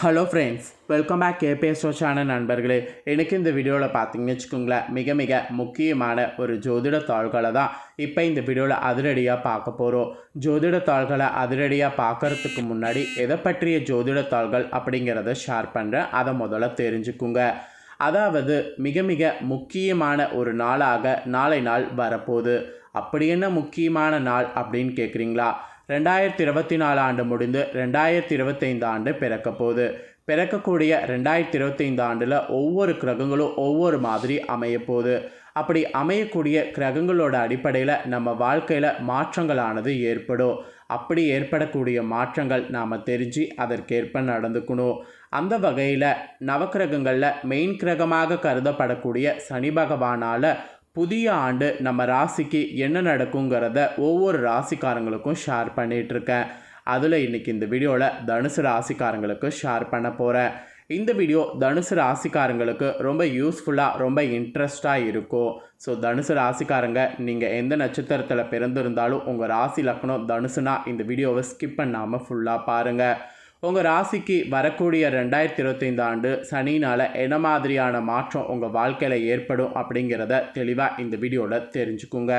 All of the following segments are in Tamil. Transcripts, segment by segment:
Hello friends welcome back KBS channel நண்பர்களே. எனக்கு இந்த வீடியோவில் பார்த்தீங்கன்னு வச்சுக்கோங்களேன் மிக மிக முக்கியமான ஒரு ஜோதிட தாள்களை தான் இப்போ இந்த வீடியோவில் அதிரடியாக பார்க்க போகிறோம் ஜோதிட தாள்களை அதிரடியாக பார்க்கறதுக்கு முன்னாடி எதை பற்றிய ஜோதிட தாள்கள் அப்படிங்கிறத ஷேர் பண்ணுறேன் அதை முதல்ல தெரிஞ்சுக்குங்க. அதாவது மிக மிக முக்கியமான ஒரு நாளாக நாளை நாள் வரப்போகுது. அப்படி என்ன முக்கியமான நாள் அப்படின்னு கேட்குறீங்களா ரெண்டாயிரத்தி இருபத்தி நாலு ஆண்டு முடிந்து ரெண்டாயிரத்தி இருபத்தைந்து ஆண்டு பிறக்க போகுது. பிறக்கக்கூடிய ரெண்டாயிரத்தி இருபத்தைந்து ஆண்டில் ஒவ்வொரு கிரகங்களும் ஒவ்வொரு மாதிரி அமைய போகுது. அப்படி அமையக்கூடிய கிரகங்களோட அடிப்படையில் நம்ம வாழ்க்கையில் மாற்றங்களானது ஏற்படும். அப்படி ஏற்படக்கூடிய மாற்றங்கள் நாம் தெரிஞ்சு அதற்கேற்ப நடந்துக்கணும். அந்த வகையில் நவக்கிரகங்களில் மெயின் கிரகமாக கருதப்படக்கூடிய சனி பகவானால் புதிய ஆண்டு நம்ம ராசிக்கு என்ன நடக்குங்கிறத ஒவ்வொரு ராசிக்காரங்களுக்கும் ஷேர் பண்ணிகிட்ருக்கேன் அதில் இன்றைக்கி இந்த வீடியோவில் தனுசு ராசிக்காரங்களுக்கு ஷேர் பண்ண போகிறேன் இந்த வீடியோ தனுசு ராசிக்காரங்களுக்கு ரொம்ப யூஸ்ஃபுல்லாக ரொம்ப இன்ட்ரெஸ்டாக இருக்கும். ஸோ தனுசு ராசிக்காரங்க நீங்கள் எந்த நட்சத்திரத்தில் பிறந்திருந்தாலும் உங்கள் ராசி லக்னம் தனுசுனா இந்த வீடியோவை ஸ்கிப் பண்ணாமல் ஃபுல்லாக பாருங்கள் உங்கள் ராசிக்கு வரக்கூடிய ரெண்டாயிரத்தி இருபத்தைந்து ஆண்டு சனினால் என்ன மாதிரியான மாற்றம் உங்கள் வாழ்க்கையில் ஏற்படும் அப்படிங்கிறத தெளிவாக இந்த வீடியோவில் தெரிஞ்சுக்குங்க.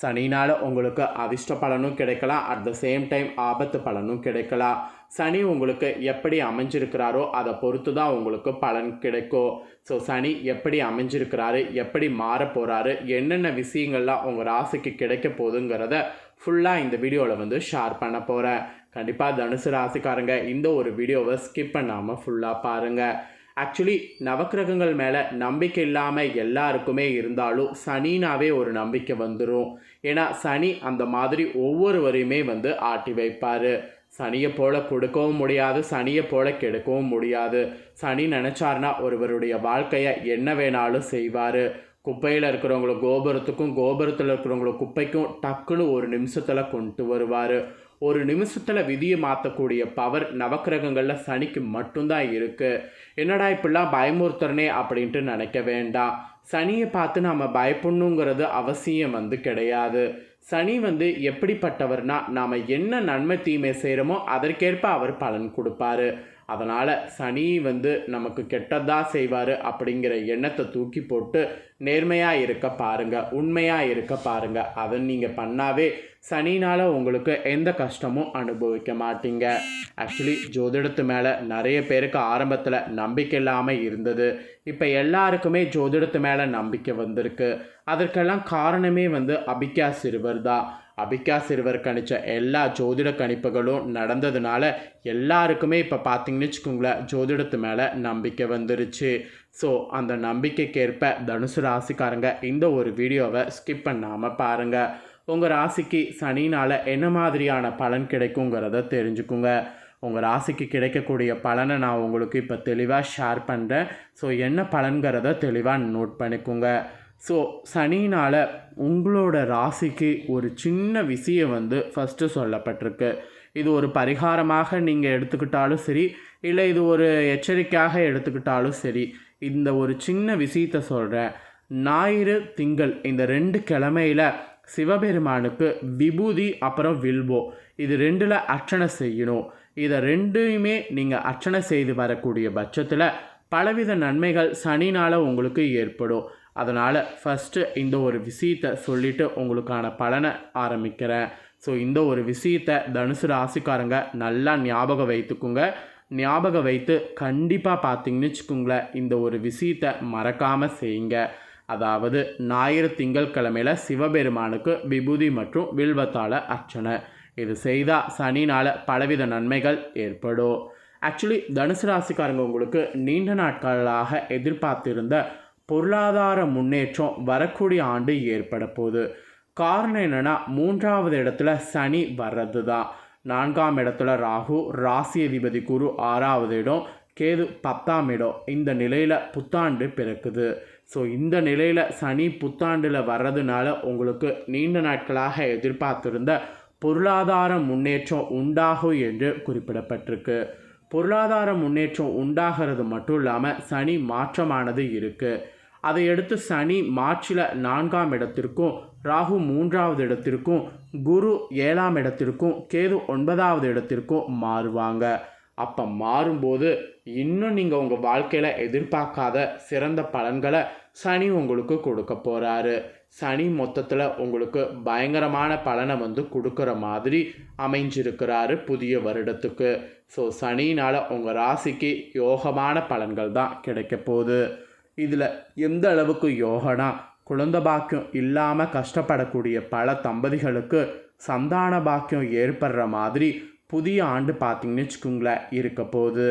சனினால் உங்களுக்கு அதிர்ஷ்ட பலனும் கிடைக்கலாம். அட் த சேம் டைம் ஆபத்து பலனும் கிடைக்கலாம். சனி உங்களுக்கு எப்படி அமைஞ்சிருக்கிறாரோ அதை பொறுத்து தான் உங்களுக்கு பலன் கிடைக்கும். ஸோ சனி எப்படி அமைஞ்சிருக்கிறாரு? எப்படி மாற போகிறாரு என்னென்ன விஷயங்கள்லாம் உங்கள் ராசிக்கு கிடைக்க போகுதுங்கிறத ஃபுல்லாக இந்த வீடியோவில் வந்து ஷேர் பண்ண போகிறேன் கண்டிப்பாக தனுசு ராசிக்காரங்க இந்த ஒரு வீடியோவை ஸ்கிப் பண்ணாமல் ஃபுல்லாக பாருங்கள் ஆக்சுவலி நவக்கிரகங்கள் மேலே நம்பிக்கை இல்லாமல் எல்லாருக்குமே இருந்தாலும் சனினாவே ஒரு நம்பிக்கை வந்துடும் ஏன்னா சனி அந்த மாதிரி ஒவ்வொருவரையுமே வந்து ஆட்டி வைப்பார். சனியை போல கொடுக்கவும் முடியாது சனியை போல கெடுக்கவும் முடியாது. சனி நினச்சார்னா ஒருவருடைய வாழ்க்கையை என்ன வேணாலும் செய்வார். குப்பையில் இருக்கிறவங்கள கோபுரத்துக்கும் கோபுரத்தில் இருக்கிறவங்கள குப்பைக்கும் டக்குன்னு ஒரு நிமிஷத்தில் கொண்டு வருவார். ஒரு நிமிஷத்தில் விதியை மாற்றக்கூடிய பவர் நவக்கிரகங்களில் சனிக்கு மட்டும்தான் இருக்குது என்னடா இப்படிலாம் பயமுறுத்துறனே அப்படின்ட்டு நினைக்க வேண்டாம். சனியை பார்த்து நாம் பயப்படணுங்கிறது அவசியம் வந்து கிடையாது. சனி வந்து எப்படிப்பட்டவர்னா நாம் என்ன நன்மை தீமை செய்கிறோமோ அதற்கேற்ப அவர் பலன் கொடுப்பாரு. அதனால் சனி வந்து நமக்கு கெட்டதாக செய்வார் அப்படிங்கிற எண்ணத்தை தூக்கி போட்டு நேர்மையாக இருக்க பாருங்கள் உண்மையாக இருக்க பாருங்கள் அதை நீங்கள் பண்ணாவே சனினால் உங்களுக்கு எந்த கஷ்டமும் அனுபவிக்க மாட்டீங்க. ஆக்சுவலி ஜோதிடத்து மேலே நிறைய பேருக்கு ஆரம்பத்தில் நம்பிக்கை இல்லாமல் இருந்தது. இப்போ எல்லாருக்குமே ஜோதிடத்து மேலே நம்பிக்கை வந்திருக்கு. அதற்கெல்லாம் காரணமே வந்து அபிகா சிறுவர் தான். அபிகா சிறுவர் கணிச்ச எல்லா ஜோதிட கணிப்புகளும் நடந்ததுனால எல்லாருக்குமே இப்போ பார்த்தீங்கன்னு வச்சுக்கோங்களேன் ஜோதிடத்து மேலே நம்பிக்கை வந்துருச்சு. ஸோ அந்த நம்பிக்கைக்கேற்ப தனுசு ராசிக்காரங்க இந்த ஒரு வீடியோவை ஸ்கிப் பண்ணாமல் பாருங்கள் உங்கள் ராசிக்கு சனினால் என்ன மாதிரியான பலன் கிடைக்குங்கிறத தெரிஞ்சுக்குங்க. உங்கள் ராசிக்கு கிடைக்கக்கூடிய பலனை நான் உங்களுக்கு இப்போ தெளிவாக ஷேர் பண்ணுறேன் ஸோ என்ன பலன்கிறத தெளிவாக நோட் பண்ணிக்கோங்க. ஸோ சனினால் உங்களோட ராசிக்கு ஒரு சின்ன விஷயம் வந்து ஃபஸ்ட்டு சொல்லப்பட்டிருக்கு. இது ஒரு பரிகாரமாக நீங்கள் எடுத்துக்கிட்டாலும் சரி இல்லை இது ஒரு எச்சரிக்கையாக எடுத்துக்கிட்டாலும் சரி இந்த ஒரு சின்ன விஷயத்த சொல்கிறேன் ஞாயிறு திங்கள் இந்த ரெண்டு கிழமையில் சிவபெருமானுக்கு விபூதி அப்புறம் வில்வோ. இது ரெண்டில் அர்ச்சனை செய்யணும். இதை ரெண்டையுமே நீங்கள் அர்ச்சனை செய்து வரக்கூடிய பட்சத்தில் பலவித நன்மைகள் சனினால் உங்களுக்கு ஏற்படும். அதனால் ஃபஸ்ட்டு இந்த ஒரு விஷயத்தை சொல்லிவிட்டு உங்களுக்கான பலனை ஆரம்பிக்கிறேன். ஸோ இந்த ஒரு விஷயத்தை தனுசு ராசிக்காரங்க நல்லா ஞாபகம் வைத்துக்குங்க. ஞாபகம் வைத்து கண்டிப்பாக பார்த்தீங்கன்னு வச்சுக்கோங்களேன் இந்த ஒரு விஷயத்தை மறக்காமல் செய்யுங்க. அதாவது ஞாயிறு திங்கள் கிழமையில் சிவபெருமானுக்கு விபூதி மற்றும் வில்வத்தால அர்ச்சனை. இது செய்தால் சனினால் பலவித நன்மைகள் ஏற்படும். ஆக்சுவலி தனுசு ராசிக்காரங்க உங்களுக்கு நீண்ட நாட்களாக எதிர்பார்த்திருந்த பொருளாதார முன்னேற்றம் வரக்கூடிய ஆண்டு ஏற்பட போகுது காரணம் என்னென்னா மூன்றாவது இடத்துல சனி வர்றது தான் நான்காம் இடத்துல ராகு ராசி அதிபதி குரு ஆறாவது இடம் கேது பத்தாம் இடம். இந்த நிலையில் புத்தாண்டு பிறக்குது. ஸோ இந்த நிலையில் சனி புத்தாண்டில் வர்றதுனால உங்களுக்கு நீண்ட நாட்களாக எதிர்பார்த்திருந்த பொருளாதார முன்னேற்றம் உண்டாகும் என்று குறிப்பிடப்பட்டிருக்கு. பொருளாதார முன்னேற்றம் உண்டாகிறது மட்டும் இல்லாமல் சனி மாற்றமானது இருக்குது அதையடுத்து சனி மார்ச்சில் நான்காம் இடத்திற்கும் ராகு மூன்றாவது இடத்திற்கும் குரு ஏழாம் இடத்திற்கும் கேது ஒன்பதாவது இடத்திற்கும் மாறுவாங்க. அப்போ மாறும்போது இன்னும் நீங்கள் உங்கள் வாழ்க்கையில் எதிர்பார்க்காத சிறந்த பலன்களை சனி உங்களுக்கு கொடுக்க போகிறாரு சனி மொத்தத்தில் உங்களுக்கு பயங்கரமான பலனை வந்து கொடுக்குற மாதிரி அமைஞ்சிருக்கிறாரு புதிய வருடத்துக்கு. ஸோ சனினால் உங்கள் ராசிக்கு யோகமான பலன்கள் தான் கிடைக்க போகுது. இதில் எந்த அளவுக்கு யோகனா குழந்தை பாக்கியம் இல்லாமல் கஷ்டப்படக்கூடிய பல தம்பதிகளுக்கு சந்தான பாக்கியம் ஏற்படுற மாதிரி புதிய ஆண்டு பார்த்திங்கன்னு வச்சுக்கோங்களேன் இருக்க போகுது.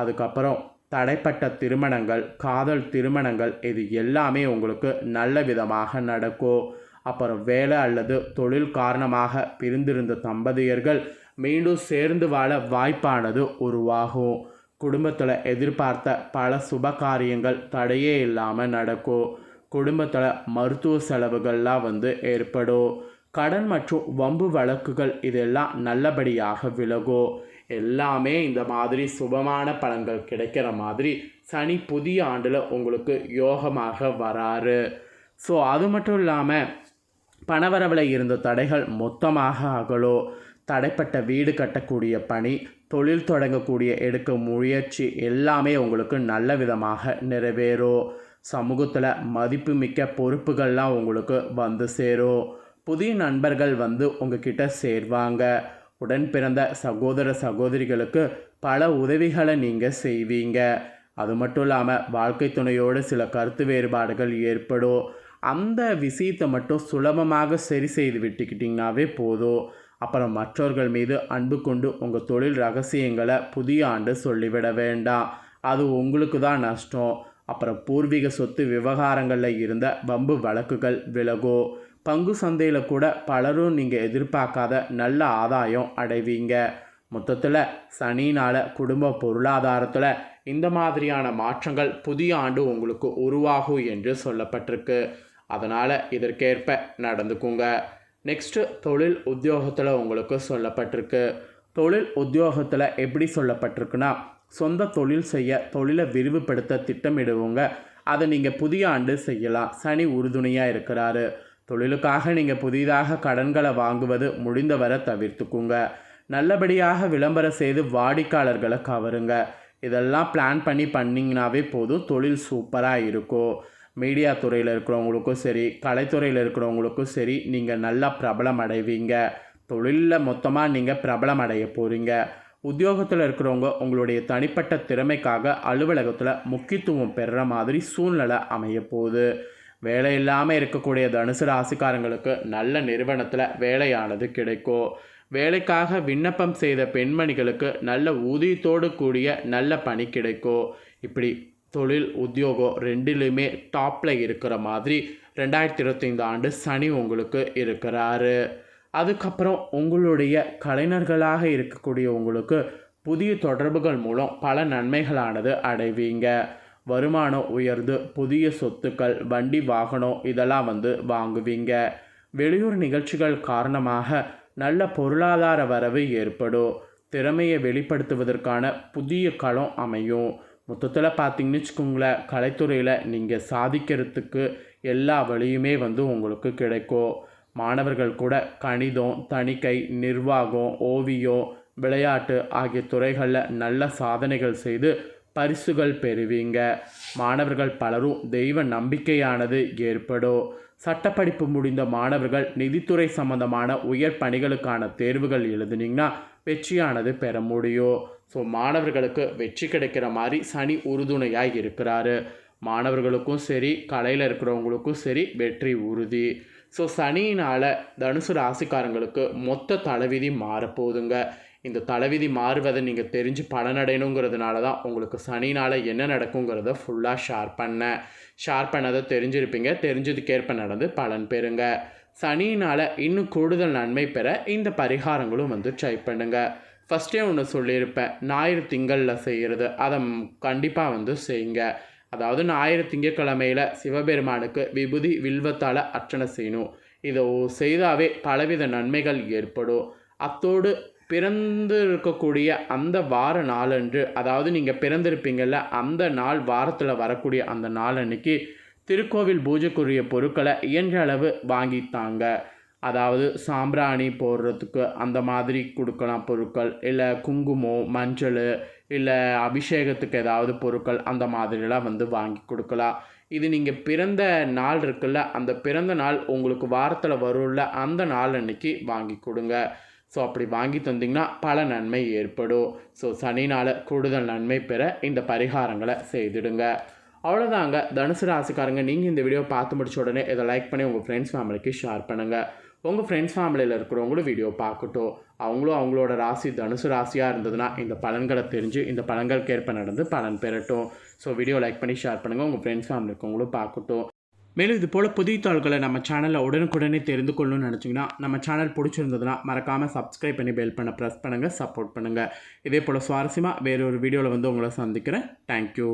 அதுக்கப்புறம் தடைப்பட்ட திருமணங்கள் காதல் திருமணங்கள் இது எல்லாமே உங்களுக்கு நல்ல விதமாக நடக்கும். அப்புறம் வேலை அல்லது தொழில் காரணமாக பிரிந்திருந்த தம்பதியர்கள் மீண்டும் சேர்ந்து வாழ வாய்ப்பானது உருவாகும். குடும்பத்தில் எதிர்பார்த்த பல சுப காரியங்கள் தடையே இல்லாமல் நடக்கும் குடும்பத்தில் மருத்துவ செலவுகள்லாம் வந்து ஏற்படும் கடன் மற்றும் வம்பு வழக்குகள் இதெல்லாம் நல்லபடியாக விலகும் எல்லாமே இந்த மாதிரி சுபமான பலன்கள் கிடைக்கிற மாதிரி சனி புதிய ஆண்டில் உங்களுக்கு யோகமாக வராரு. ஸோ அது மட்டும் இல்லாமல் பணவரவில் இருந்த தடைகள் மொத்தமாக அகலோ. தடைப்பட்ட வீடு கட்டக்கூடிய பணி தொழில் தொடங்கக்கூடிய எடுக்க முயற்சி எல்லாமே உங்களுக்கு நல்ல விதமாக நிறைவேறும் சமூகத்தில் மதிப்புமிக்க பொறுப்புகள்லாம் உங்களுக்கு வந்து சேரும் புதிய நண்பர்கள் வந்து உங்ககிட்ட சேர்வாங்க. உடன் பிறந்த சகோதர சகோதரிகளுக்கு பல உதவிகளை நீங்கள் செய்வீங்க. அது மட்டும் இல்லாமல் வாழ்க்கை துணையோடு சில கருத்து வேறுபாடுகள் ஏற்படும். அந்த விஷயத்தை மட்டும் சுலபமாக சரி செய்து விட்டுக்கிட்டிங்கனாவே போதும். அப்புறம் மற்றவர்கள் மீது அன்பு கொண்டு உங்கள் தொழில் ரகசியங்களை புதிய ஆண்டு சொல்லிவிட வேண்டாம். அது உங்களுக்கு தான் நஷ்டம். அப்புறம் பூர்வீக சொத்து விவகாரங்களில் இருந்த வம்பு வழக்குகள் விலகும் பங்கு சந்தையில் கூட பலரும் நீங்கள் எதிர்பார்க்காத நல்ல ஆதாயம் அடைவீங்க. மொத்தத்தில் சனினால் குடும்ப பொருளாதாரத்தில் இந்த மாதிரியான மாற்றங்கள் புதிய ஆண்டு உங்களுக்கு உருவாகும் என்று சொல்லப்பட்டிருக்கு. அதனால் இதற்கேற்ப நடந்துக்குங்க. நெக்ஸ்ட்டு தொழில் உத்தியோகத்தில் உங்களுக்கு சொல்லப்பட்டிருக்கு. தொழில் உத்தியோகத்தில் எப்படி சொல்லப்பட்டிருக்குன்னா சொந்த தொழில் செய்ய தொழிலை விரிவுபடுத்த திட்டமிடுவோங்க. அதை நீங்கள் புதிய ஆண்டு செய்யலாம். சனி உறுதுணையாக இருக்கிறாரு. தொழிலுக்காக நீங்கள் புதிதாக கடன்களை வாங்குவது முடிந்தவரை தவிர்த்துக்குங்க. நல்லபடியாக விளம்பரம் செய்து வாடிக்கையாளர்களை கவருங்க. இதெல்லாம் பிளான் பண்ணி பண்ணிங்கனாவே போதும். தொழில் சூப்பராக இருக்கும். மீடியா துறையில் இருக்கிறவங்களுக்கும் சரி கலைத்துறையில் இருக்கிறவங்களுக்கும் சரி நீங்கள் நல்லா பிரபலம் அடைவீங்க. தொழிலில் மொத்தமாக நீங்கள் பிரபலம் அடைய போகிறீங்க உத்தியோகத்தில் இருக்கிறவங்க உங்களுடைய தனிப்பட்ட திறமைக்காக அலுவலகத்தில் முக்கியத்துவம் பெறுற மாதிரி சூழ்நிலை அமைய போகுது. வேலை இல்லாமல் இருக்கக்கூடிய தனுசு ராசிக்காரங்களுக்கு நல்ல நிறுவனத்தில் வேலையானது கிடைக்கும். வேலைக்காக விண்ணப்பம் செய்த பெண்மணிகளுக்கு நல்ல ஊதியத்தோடு கூடிய நல்ல பணி கிடைக்கும். இப்படி தொழில் உத்தியோகம் ரெண்டிலுமே டாப்பில் இருக்கிற மாதிரி ரெண்டாயிரத்தி இருபத்தைந்து ஆண்டு சனி உங்களுக்கு இருக்கிறாரு. அதுக்கப்புறம் உங்களுடைய கலைஞர்களாக இருக்கக்கூடிய உங்களுக்கு புதிய தொடர்புகள் மூலம் பல நன்மைகளானது அடைவீங்க. வருமானம் உயர்ந்து புதிய சொத்துக்கள் வண்டி வாகனம் இதெல்லாம் வந்து வாங்குவீங்க. வெளியூர் நிகழ்ச்சிகள் காரணமாக நல்ல பொருளாதார வரவு ஏற்படும். திறமையை வெளிப்படுத்துவதற்கான புதிய களம் அமையும். மொத்தத்தில் பார்த்தீங்கன்னு வச்சுக்கோங்களேன் கலைத்துறையில் நீங்கள் சாதிக்கிறதுக்கு எல்லா வழியுமே வந்து உங்களுக்கு கிடைக்கும். மாணவர்கள் கூட கணிதம் தணிக்கை நிர்வாகம் ஓவியம் விளையாட்டு ஆகிய துறைகளில் நல்ல சாதனைகள் செய்து பரிசுகள் பெறுவீங்க. மாணவர்கள் பலரும் தெய்வ நம்பிக்கையானது ஏற்படும். சட்டப்படிப்பு முடிந்த மாணவர்கள் நிதித்துறை சம்பந்தமான உயர் பணிகளுக்கான தேர்வுகள் எழுதுனீங்கன்னா வெற்றியானது பெற முடியும் ஸோ மாணவர்களுக்கு வெற்றி கிடைக்கிற மாதிரி சனி உறுதுணையாக இருக்கிறாரு. மாணவர்களுக்கும் சரி கலையில் இருக்கிறவங்களுக்கும் சரி வெற்றி உறுதி. ஸோ சனியினால் தனுசு ராசிக்காரங்களுக்கு மொத்த தலைவிதி மாறப்போகுதுங்க. இந்த தலைவிதி மாறுவதை நீங்கள் தெரிஞ்சு பலனடையணுங்கிறதுனால தான் உங்களுக்கு சனினால் என்ன நடக்குங்கிறத ஃபுல்லாக ஷேர் பண்ணேன். ஷேர் பண்ணதை தெரிஞ்சிருப்பீங்க. தெரிஞ்சதுக்கேற்ப நடந்து பலன் பெறுங்க. சனியினால் இன்னும் கூடுதல் நன்மை பெற இந்த பரிகாரங்களும் வந்து ட்ரை பண்ணுங்கள் ஃபஸ்ட்டே ஒன்று சொல்லியிருப்பேன். ஞாயிறு திங்களில் செய்கிறது அதை கண்டிப்பாக வந்து செய்யுங்க. அதாவது ஞாயிறு திங்கக்கிழமையில் சிவபெருமானுக்கு விபூதி வில்வத்தால் அர்ச்சனை செய்யணும். இதை செய்தாவே பலவித நன்மைகள் ஏற்படும். அத்தோடு பிறந்து இருக்கக்கூடிய அந்த வார நாளன்று அதாவது நீங்கள் பிறந்திருப்பீங்கள்ல அந்த நாள் வாரத்தில் வரக்கூடிய அந்த நாள் அன்னைக்கு திருக்கோவில் பூஜைக்குரிய பொருட்களை இயன்ற அளவு வாங்கித்தாங்க. அதாவது சாம்பிராணி போடுறதுக்கு அந்த மாதிரி கொடுக்கலாம் பொருட்கள் இல்லை குங்குமம் மஞ்சள் இல்லை அபிஷேகத்துக்கு ஏதாவது பொருட்கள் அந்த மாதிரிலாம் வந்து வாங்கி கொடுக்கலாம். இது நீங்கள் பிறந்த நாள் இருக்குல்ல அந்த பிறந்த நாள் உங்களுக்கு வாரத்தில் வரும்ல அந்த நாள் அன்னைக்கு வாங்கி கொடுங்க. ஸோ அப்படி வாங்கி தந்தீங்கன்னா பல நன்மை ஏற்படும். ஸோ சனினால் கூடுதல் நன்மை பெற இந்த பரிகாரங்களை செய்திடுங்க. அவ்வளோதாங்க தனுசு ராசிக்காரங்க நீங்கள் இந்த வீடியோ பார்த்து முடிச்ச உடனே இதை லைக் பண்ணி உங்கள் ஃப்ரெண்ட்ஸ் ஃபேமிலிக்கு ஷேர் பண்ணுங்கள் உங்கள் ஃப்ரெண்ட்ஸ் ஃபேமிலியில் இருக்கிறவங்களும் வீடியோ பார்க்கட்டும். அவங்களும் அவங்களோட ராசி தனுசு ராசியாக இருந்ததுன்னா இந்த பலன்களை தெரிஞ்சு இந்த பலன்களுக்கு ஏற்ப நடந்து பலன் பெறட்டும். ஸோ வீடியோ லைக் பண்ணி ஷேர் பண்ணுங்கள் உங்கள் ஃப்ரெண்ட்ஸ் ஃபேமிலி இருக்கவங்களும் பார்க்கட்டும். மேலும் இது போல் புதிய தாள்களை நம்ம சேனலில் உடனுக்குடனே தெரிந்து கொள்ளணும்னு நினச்சிங்கன்னா நம்ம சேனல் பிடிச்சிருந்ததுன்னா மறக்காமல் சப்ஸ்கிரைப் பண்ணி பெல் பண்ண ப்ரெஸ் பண்ணுங்கள் சப்போர்ட் பண்ணுங்கள் இதே போல் சுவாரஸ்யமாக வேறொரு வீடியோவில் வந்து உங்களை சந்திக்கிறேன். தேங்க்யூ